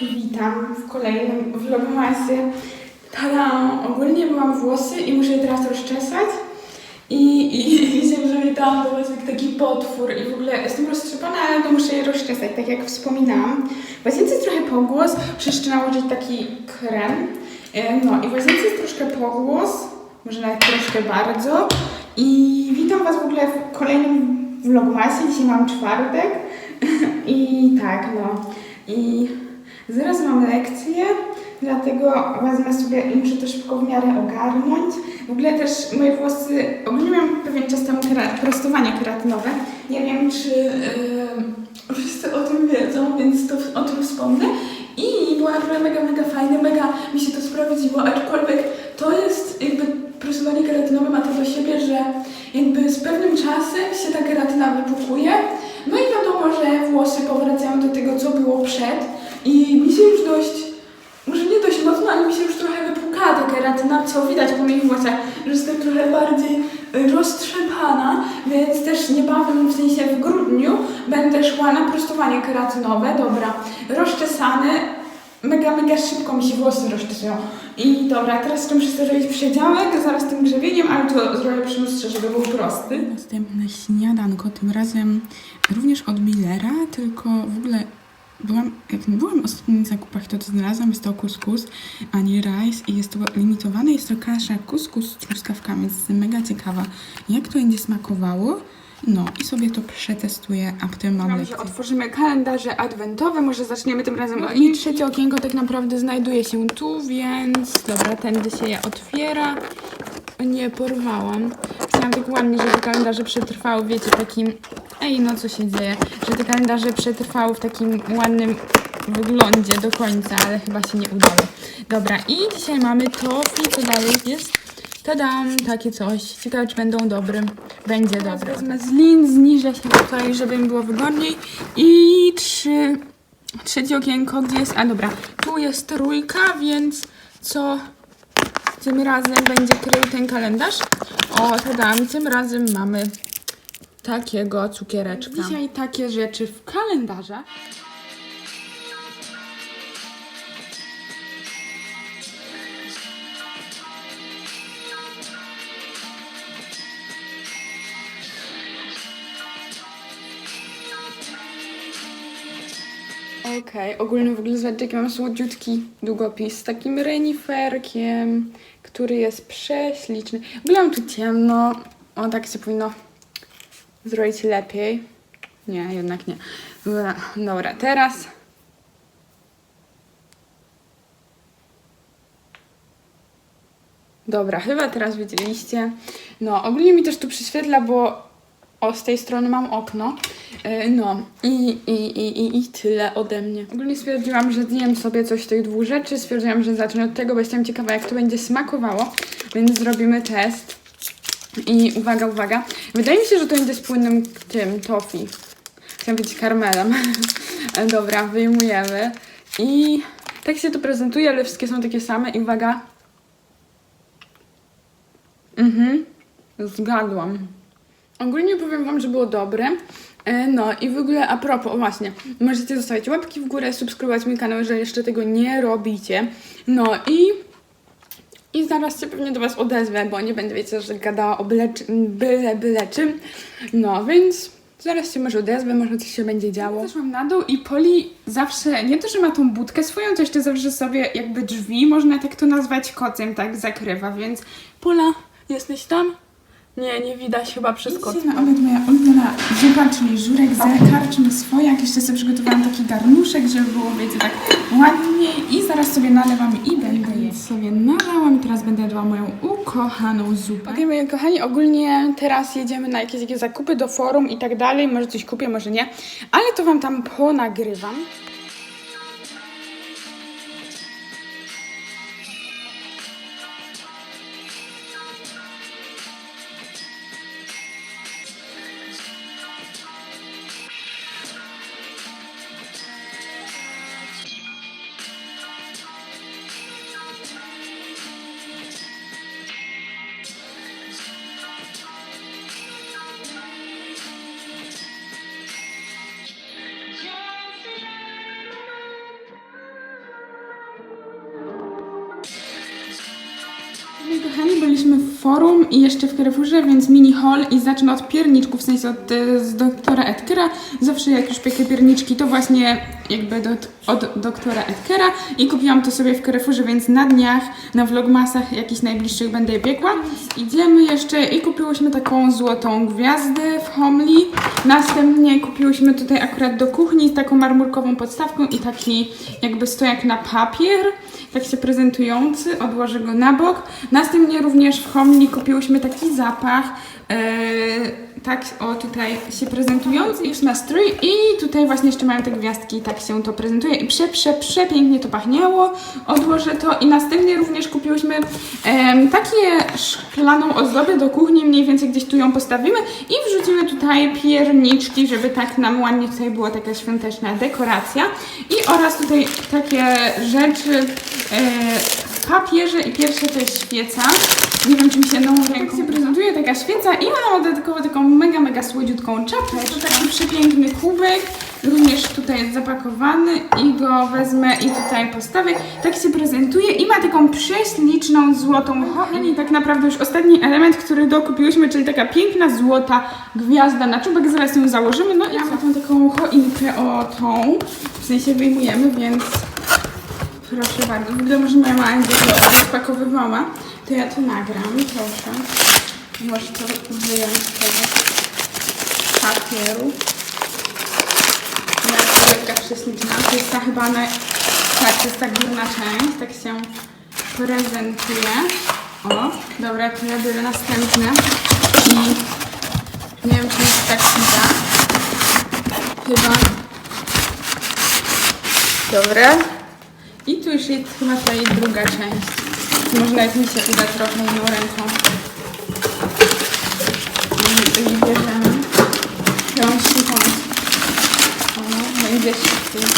Witam w kolejnym vlogmasie. Tada! Ogólnie byłam włosy i muszę je teraz rozczesać. I, i, i się przywitałam do was jak taki potwór i w ogóle jestem roztrzepana, ale to muszę je rozczesać, tak jak wspominałam. W jest trochę pogłos, muszę nałożyć taki krem. E, No i w jest troszkę pogłos, może nawet troszkę bardzo. I witam was w ogóle w kolejnym vlogmasie. Dzisiaj mam czwartek. I tak, no. I zaraz mam lekcję, dlatego wezmę sobie i muszę to szybko w miarę ogarnąć. W ogóle też moje włosy, ogólnie miałam pewien czas temu kera, prostowania keratynowe. Nie wiem, czy yy, wszyscy o tym wiedzą, więc to o tym wspomnę. I była naprawdę mega, mega fajne, mega mi się to sprawdziło, aczkolwiek to jest jakby prostowanie keratynowe ma to do siebie, że jakby z pewnym czasem się ta keratyna wypukuje, no i wiadomo, że włosy powracają do tego, co było przed i mi się już dość, może nie dość mocno, ale mi się już trochę wypukała ta keratyna, co widać po moich włosach, że jestem trochę bardziej y, roztrzepana, więc też niebawem, w sensie w grudniu, będę szła na prostowanie keratynowe, dobra, rozczesane, mega, mega szybko mi się włosy rozczesują. I dobra, teraz sobie zrobić przedziałek, zaraz tym grzebieniem, ale to zrobię przy lustrze, żeby był prosty. Następne śniadanko, tym razem również od Millera, tylko w ogóle byłam, jak byłam ostatnio na zakupach, to to znalazłam, jest to kuskus, a nie rice i jest to limitowane, jest to kasza kuskus z truskawkami, więc jestem mega ciekawa, jak to będzie smakowało. No i sobie to przetestuję, a potem mam lekcję. się otworzymy kalendarze adwentowe, może zaczniemy tym razem od I trzecie okienko tak naprawdę znajduje się tu, więc dobra, tędy się je otwiera. Nie porwałam. Chciałam tak ładnie, żeby kalendarze przetrwały, wiecie, takim... Ej, no co się dzieje? Że te kalendarze przetrwały w takim ładnym wyglądzie do końca, ale chyba się nie udało. Dobra, i dzisiaj mamy tofi, co dalej jest? Tadam, takie coś. Ciekawe, czy będą dobre. Będzie dobre. Wezmę z lin, zniżę się tutaj, żeby mi było wygodniej. I trzy... Trzecie okienko, gdzie jest... A dobra, tu jest trójka, więc co tym razem będzie krył ten kalendarz? O, tadam, tym razem mamy takiego cukiereczka. Dzisiaj takie rzeczy w kalendarzach. Okej, ogólnie w ogóle zobaczcie, jaki mam słodziutki długopis z takim reniferkiem, który jest prześliczny. W ogóle mam tu ciemno, o tak się powinno zrobić lepiej. Nie, jednak nie. Dobra, teraz... Dobra, chyba teraz widzieliście. No, ogólnie mi też tu przyświetla, bo o, z tej strony mam okno. E, No, i, i, i, i, i tyle ode mnie. Ogólnie stwierdziłam, że zjem sobie coś z tych dwóch rzeczy. Stwierdziłam, że zacznę od tego, bo jestem ciekawa, jak to będzie smakowało. Więc zrobimy test. I uwaga, uwaga. Wydaje mi się, że to będzie z płynnym tym, tofi. Chciałam być karmelem. Dobra, wyjmujemy. I tak się to prezentuje, ale wszystkie są takie same. I uwaga. Mhm. Zgadłam. Ogólnie powiem Wam, że było dobre. E, No i w ogóle a propos, właśnie, możecie zostawić łapki w górę, subskrybować mój kanał, jeżeli jeszcze tego nie robicie. No i i zaraz się pewnie do Was odezwę, bo nie będę wiecie, że gadała o byle, byle, byle czym. No więc zaraz się może odezwę, może coś się będzie działo. Mam na dół i Poli zawsze, nie to, że ma tą budkę swoją, to jeszcze zawsze sobie jakby drzwi, można tak to nazwać kocem, tak zakrywa, więc Pola, jesteś tam? Nie, nie widać chyba przez kot. Na obiad moja ulubiona zupa, czyli żurek z karczmy swojak. Jeszcze sobie przygotowałam taki garnuszek, żeby było, wiecie, tak ładniej. I zaraz sobie nalewam i będę je. sobie nalałam i teraz będę jadła moją ukochaną zupę. Okej, moi kochani, ogólnie teraz jedziemy na jakieś, jakieś zakupy do forum i tak dalej. Może coś kupię, może nie, ale to Wam tam ponagrywam. Byliśmy w forum i jeszcze w Carrefourze, więc mini haul i zacznę od pierniczków, w sensie od e, z doktora Edkera. Zawsze jak już piekę pierniczki, to właśnie jakby do, od doktora Edkera i kupiłam to sobie w Carrefourze, więc na dniach, na vlogmasach jakichś najbliższych będę je. Idziemy jeszcze i kupiłyśmy taką złotą gwiazdę w Homli. Następnie kupiłyśmy tutaj akurat do kuchni taką marmurkową podstawką i taki jakby stojak na papier, tak się prezentujący, odłożę go na bok. Następnie również w Homli kupiłyśmy taki zapach, e, tak o tutaj się prezentujący, Xmas Tree i tutaj właśnie jeszcze mają te gwiazdki, tak się to prezentuje i prze, prze, przepięknie to pachniało. Odłożę to i następnie również kupiłyśmy em, takie szklaną ozdobę do kuchni, mniej więcej gdzieś tu ją postawimy i wrzucimy tutaj pierniczki, żeby tak nam ładnie tutaj była taka świąteczna dekoracja i oraz tutaj takie rzeczy e, papierze i pierwsze to jest świeca. Nie wiem, czy mi się jedną ręką tak się prezentuje taka świeca i mam dodatkowo taką mega, mega słodziutką czapkę. To taki przepiękny kubek, również tutaj jest zapakowany i go wezmę i tutaj postawię. Tak się prezentuje i ma taką prześliczną złotą choinkę. I tak naprawdę już ostatni element, który dokupiłyśmy, czyli taka piękna złota gwiazda na czubek. Zaraz ją założymy. No i ja mam tą taką choinkę o tą, w sensie wyjmujemy, więc Proszę bardzo, w ogóle może moja mama będzie to rozpakowywała, to ja to nagram, proszę. Możesz to wyjąć z tego papieru. Ja taka prześliczna, to jest ta chyba naj... Tak, to jest ta górna część, tak się prezentuje. O, dobra, to ja biorę następne i nie wiem, czy jest tak widać. Chyba. Dobra. I tu już jest chyba ta jej druga część. Może nawet mi się uda trochę inną ręką. I i bierzemy. Ja mam ślicząc. O, będzie szybciej.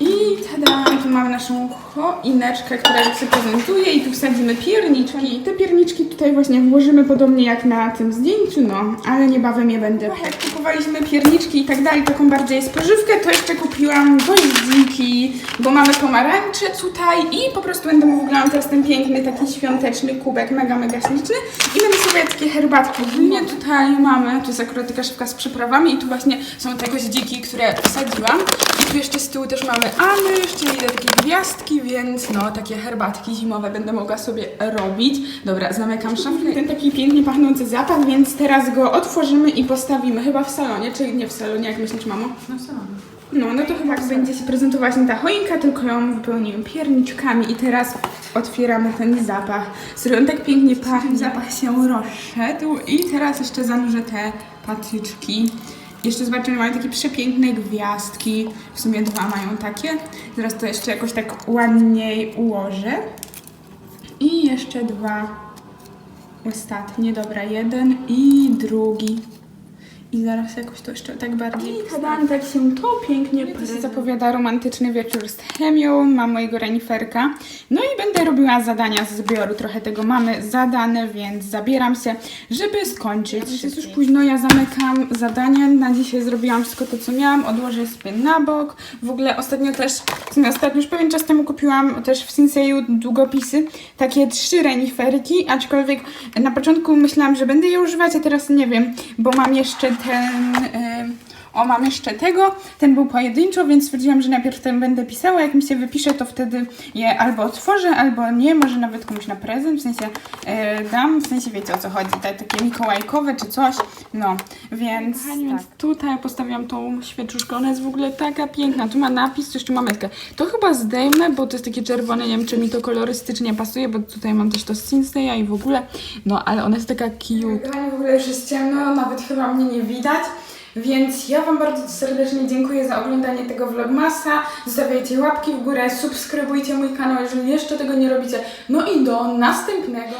I tada, tu mamy naszą choineczkę, która się prezentuje i tu wsadzimy pierniczki. Te pierniczki tutaj właśnie włożymy podobnie jak na tym zdjęciu, no, ale niebawem je będę Jak kupowaliśmy pierniczki i tak dalej, taką bardziej spożywkę, to jeszcze kupiłam goździki, bo mamy pomarańcze tutaj i po prostu będę wyglądał teraz ten piękny, taki świąteczny kubek, mega, mega śliczny i będę sobie takie herbatki. Ogólnie tutaj mamy, to jest akurat taka szybka z przyprawami i tu właśnie są te goździki, które wsadziłam i tu jeszcze z tyłu też mamy anyż, czyli takie gwiazdki, więc no takie herbatki zimowe będę mogła sobie robić. Dobra, zamykam szafkę. Ten taki pięknie pachnący zapach, więc teraz go otworzymy i postawimy chyba w salonie, czy nie w salonie, jak myślisz mamo? No mamy? No, no to chyba będzie się prezentować nie ta choinka, tylko ją wypełnimy pierniczkami i teraz otwieramy ten zapach, z którym on tak pięknie pachnie. Zapach się rozszedł i teraz jeszcze zanurzę te patyczki. Jeszcze zobaczymy, mają takie przepiękne gwiazdki, w sumie dwa mają takie. Zaraz to jeszcze jakoś tak ładniej ułożę. I jeszcze dwa ostatnie, dobra, jeden i drugi. I zaraz jakoś to jeszcze tak bardziej. I tak się to pięknie prezentuje. zapowiada romantyczny wieczór z chemią. Mam mojego reniferka. No i będę robiła zadania z zbioru. Trochę tego mamy zadane, więc zabieram się, żeby skończyć. Jest już późno, ja zamykam zadania. Na dzisiaj zrobiłam wszystko to, co miałam. Odłożę sobie na bok. W ogóle ostatnio też, w sumie ostatnio już pewien czas temu kupiłam też w Sinseju długopisy. Takie trzy reniferki, aczkolwiek na początku myślałam, że będę je używać, a teraz nie wiem, bo mam jeszcze ten. Um, o, mam jeszcze tego. Ten był pojedynczo, więc stwierdziłam, że najpierw ten będę pisała. Jak mi się wypisze, to wtedy je albo otworzę, albo nie. Może nawet komuś na prezent, w sensie y, dam. W sensie wiecie o co chodzi. Te, takie mikołajkowe czy coś. No, więc. tak. Tutaj postawiłam tą świeczuszkę. Ona jest w ogóle taka piękna. Tu ma napis, tu jeszcze ma metkę. To chyba zdejmę, bo to jest takie czerwone. Nie wiem, czy mi to kolorystycznie pasuje, bo tutaj mam też to z Sinseya i w ogóle. No, ale ona jest taka cute. W ogóle już jest ciemno, nawet chyba mnie nie widać. Więc ja Wam bardzo serdecznie dziękuję za oglądanie tego vlogmasa. Zostawiajcie łapki w górę, subskrybujcie mój kanał, jeżeli jeszcze tego nie robicie. No i do następnego.